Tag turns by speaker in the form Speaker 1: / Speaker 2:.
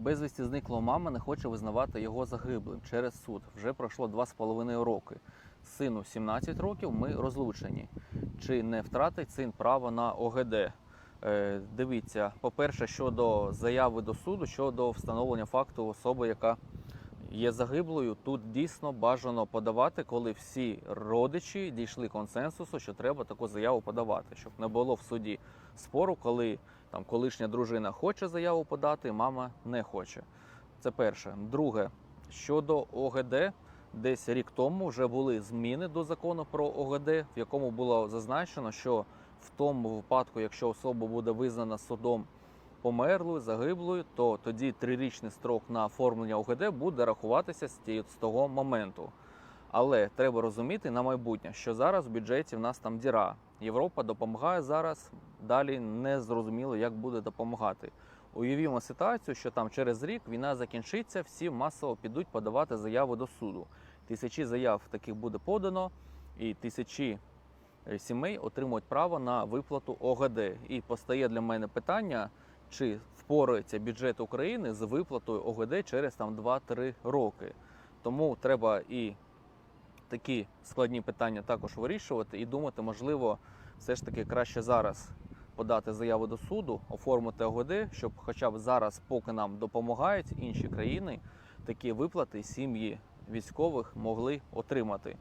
Speaker 1: Безвісті зниклого мама не хоче визнавати його загиблим через суд. Вже пройшло 2,5 роки. Сину 17 років ми розлучені. Чи не втратить син право на ОГД? Е, дивіться, по-перше, щодо заяви до суду, щодо встановлення факту особи, яка є загиблою, тут дійсно бажано подавати, коли всі родичі дійшли консенсусу, що треба таку заяву подавати, щоб не було в суді спору, коли там колишня дружина хоче заяву подати, мама не хоче. Це перше. Друге, щодо ОГД, десь рік тому вже були зміни до закону про ОГД, в якому було зазначено, що в тому випадку, якщо особа буде визнана судом померлою, загиблою, то тоді трирічний строк на оформлення ОГД буде рахуватися з того моменту. Але треба розуміти на майбутнє, що зараз в бюджеті в нас там діра. Європа допомагає зараз, далі не зрозуміло, як буде допомагати. Уявімо ситуацію, що там через рік війна закінчиться, всі масово підуть подавати заяву до суду. Тисячі заяв таких буде подано, і тисячі е, сімей отримують право на виплату ОГД. І постає для мене питання, чи впорається бюджет України з виплатою ОГД через там 2-3 роки. Тому треба і такі складні питання також вирішувати і думати, можливо, все ж таки краще зараз подати заяву до суду, оформити ОГД, щоб хоча б зараз, поки нам допомагають інші країни, такі виплати сім'ї військових могли отримати.